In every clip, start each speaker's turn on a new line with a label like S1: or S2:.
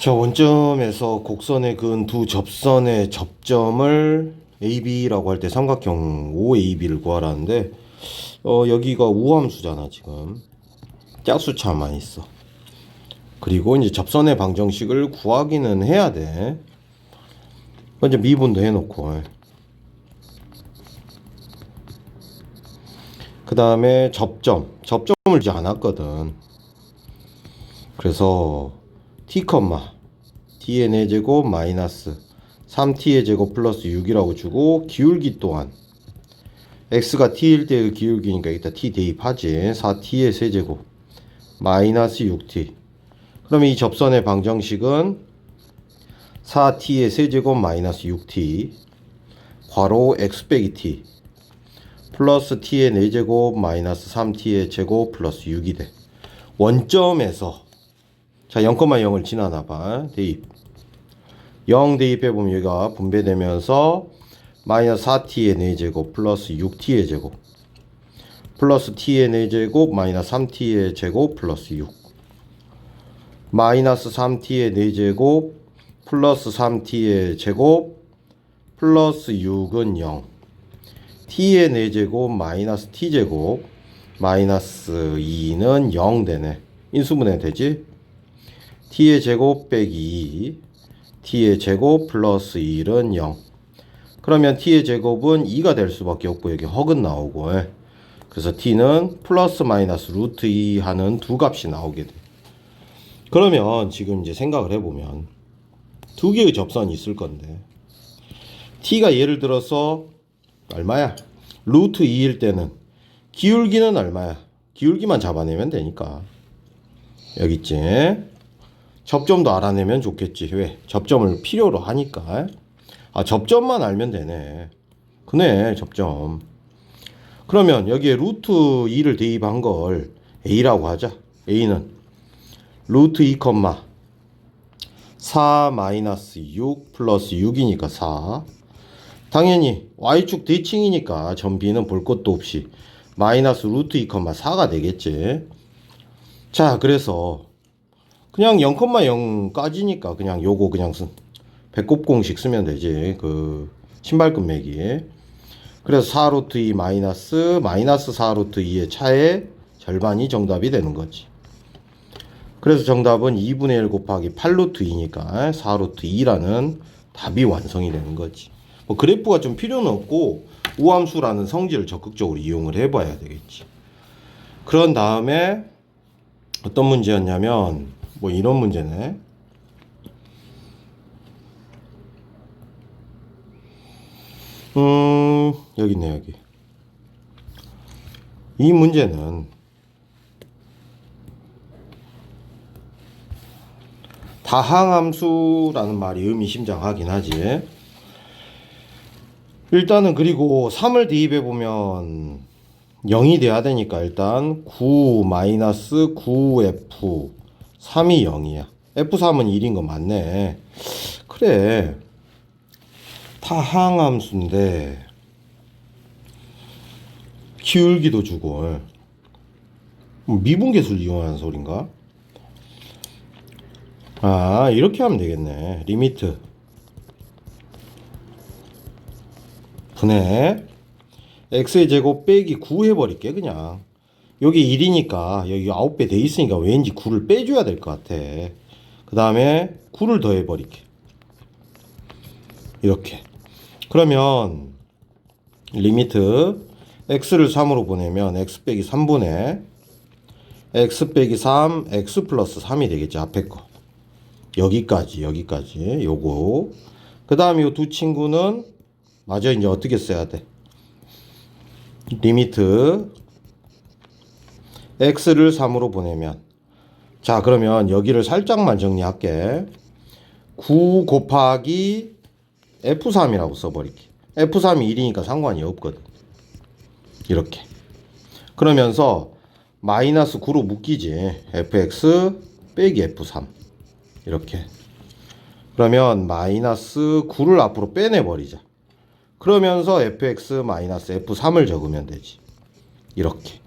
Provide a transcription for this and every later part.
S1: 자, 원점에서 곡선에 그은 두 접선의 접점을 AB라고 할 때 삼각형 OAB를 구하라는데 어, 여기가 우함수잖아, 지금. 짝수 차만 있어. 그리고 이제 접선의 방정식을 구하기는 해야 돼. 먼저 미분도 해놓고. 그 다음에 접점. 접점을 주지 않았거든. 그래서 t, t의 4제곱 마이너스 3t의 제곱 플러스 6이라고 주고 기울기 또한 x가 t일 때의 기울기니까 여기다 t 대입하지. 4t의 세제곱 마이너스 6t 그러면 이 접선의 방정식은 4t의 세제곱 마이너스 6t 괄호 x 빼기 t 플러스 t의 4제곱 마이너스 3t의 제곱 플러스 6이 돼. 원점에서 자 0,0을 지나나 봐. 대입. 0 대입해보면 여기가 분배되면서 마이너스 4t의 4제곱 플러스 6t의 제곱. 플러스 t의 4제곱 마이너스 3t의 제곱 플러스 6 마이너스 3t의 4제곱 플러스 3t의 제곱 플러스 6은 0 t의 4제곱 마이너스 t제곱 마이너스 2는 0 되네. 인수분해 되지 t의 제곱 빼기 2 t의 제곱 플러스 1은 0 그러면 t의 제곱은 2가 될 수밖에 없고 여기 헉은 나오고 예. 그래서 t는 플러스 마이너스 루트 2 하는 두 값이 나오게 돼 그러면 지금 이제 생각을 해보면 두 개의 접선이 있을 건데 t가 예를 들어서 얼마야? 루트 2일 때는 기울기는 얼마야? 기울기만 잡아내면 되니까 여기 있지 접점도 알아내면 좋겠지. 왜? 접점을 필요로 하니까. 아 접점만 알면 되네. 그네 접점. 그러면 여기에 루트 2를 대입한 걸 A라고 하자. A는 루트 2, 4 마이너스 6 플러스 6이니까 4 당연히 Y축 대칭이니까 점 B는 볼 것도 없이 마이너스 루트 2, 4가 되겠지. 자 그래서 그냥 0,0까지니까 그냥 요거 그냥 쓴 배꼽 공식 쓰면 되지 그 신발끈 매기. 그래서 4루트 2 마이너스 마이너스 4루트 2의 차의 절반이 정답이 되는 거지. 그래서 정답은 2분의 1 곱하기 8루트 2니까 4루트 2라는 답이 완성이 되는 거지. 뭐 그래프가 좀 필요는 없고 우함수라는 성질을 적극적으로 이용을 해봐야 되겠지. 그런 다음에 어떤 문제였냐면 뭐 이런 문제네. 음, 여기 있네, 여기. 이 문제는 다항함수라는 말이 의미심장하긴 하지. 일단은 그리고 3을 대입해 보면 0이 돼야 되니까 일단 9 마이너스 9f 3이 0이야. F3은 1인 거 맞네. 그래. 타항함수인데 기울기도 주고 뭐 미분계수를 이용하는 소린가? 아 이렇게 하면 되겠네. 리미트 분해 x의 제곱 빼기 9 해버릴게 그냥 여기 1이니까 여기 9배 돼 있으니까 왠지 9를 빼줘야 될 것 같아. 그 다음에 9를 더해버릴게. 이렇게. 그러면 리미트 x를 3으로 보내면 x 빼기 3분의 x 빼기 3 x 플러스 3이 되겠지 앞에 거. 여기까지 여기까지. 요거. 그 다음에 이두 친구는 맞아 이제 어떻게 써야 돼? 리미트 x를 3으로 보내면. 자 그러면 여기를 살짝만 정리할게. 9 곱하기 f3이라고 써버릴게. F3이 1이니까 상관이 없거든. 이렇게. 그러면서 마이너스 9로 묶이지. Fx 빼기 f3 이렇게. 그러면 마이너스 9를 앞으로 빼내버리자. 그러면서 fx 마이너스 f3을 적으면 되지. 이렇게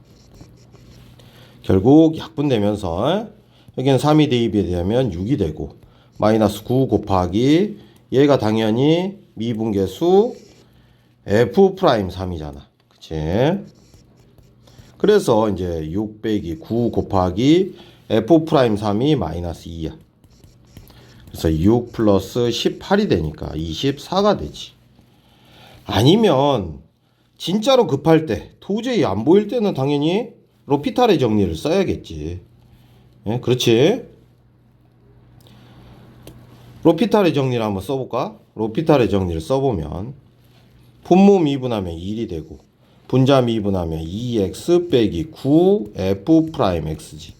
S1: 결국 약분되면서 여기는 3이 대입이 되면 6이 되고 마이너스 9 곱하기 얘가 당연히 미분계수 f 프라임 3이잖아. 그치? 그래서 이제 6 빼기 9 곱하기 f 프라임 3이 마이너스 2야. 그래서 6 플러스 18이 되니까 24가 되지. 아니면 진짜로 급할 때 도저히 안 보일 때는 당연히 로피탈의 정리를 써야겠지. 예, 그렇지. 로피탈의 정리를 한번 써볼까? 로피탈의 정리를 써보면 분모 미분하면 1이 되고 분자 미분하면 2x 빼기 9 f 프라임 x지.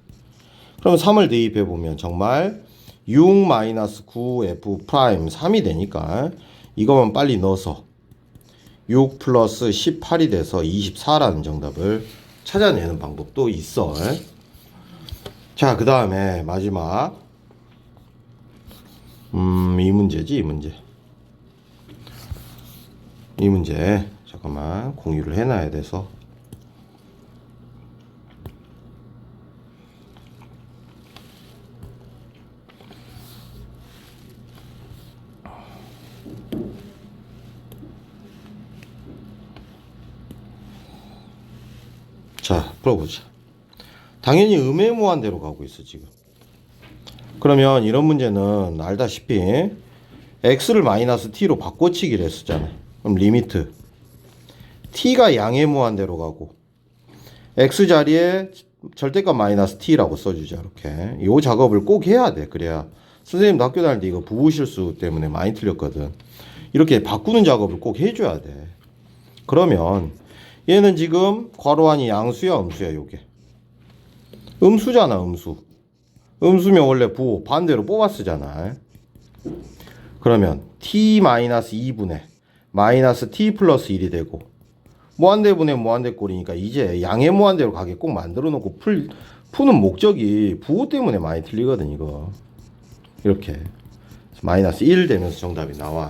S1: 그럼 3을 대입해 보면 정말 6 마이너스 9 f 프라임 3이 되니까 이거만 빨리 넣어서 6 플러스 18이 돼서 24라는 정답을 찾아내는 방법도 있어. 자, 그 다음에 마지막. 음, 이 문제지, 이 문제. 이 문제. 잠깐만, 공유를 해놔야 돼서. 자, 풀어보자. 당연히 음해무한 대로 가고 있어, 지금. 그러면 이런 문제는 알다시피 x를 마이너스 t로 바꿔치기를 했었잖아. 그럼 리미트 t가 양의 무한대로 가고 x 자리에 절대값 마이너스 t라고 써주자 이렇게. 이 작업을 꼭 해야 돼. 그래야 선생님도 학교 다닐 때 이거 부부 실수 때문에 많이 틀렸거든. 이렇게 바꾸는 작업을 꼭 해줘야 돼. 그러면 얘는 지금 괄호 안이 양수야 음수야 요게? 음수잖아 음수. 음수면 원래 부호 반대로 뽑아 쓰잖아. 그러면 t-2분의 마이너스 t 플러스 1이 되고 무한대분의 무한대 꼴이니까 이제 양의 무한대로 가게 꼭 만들어 놓고 풀, 푸는 목적이 부호 때문에 많이 틀리거든 이거. 이렇게. 마이너스 1 되면서 정답이 나와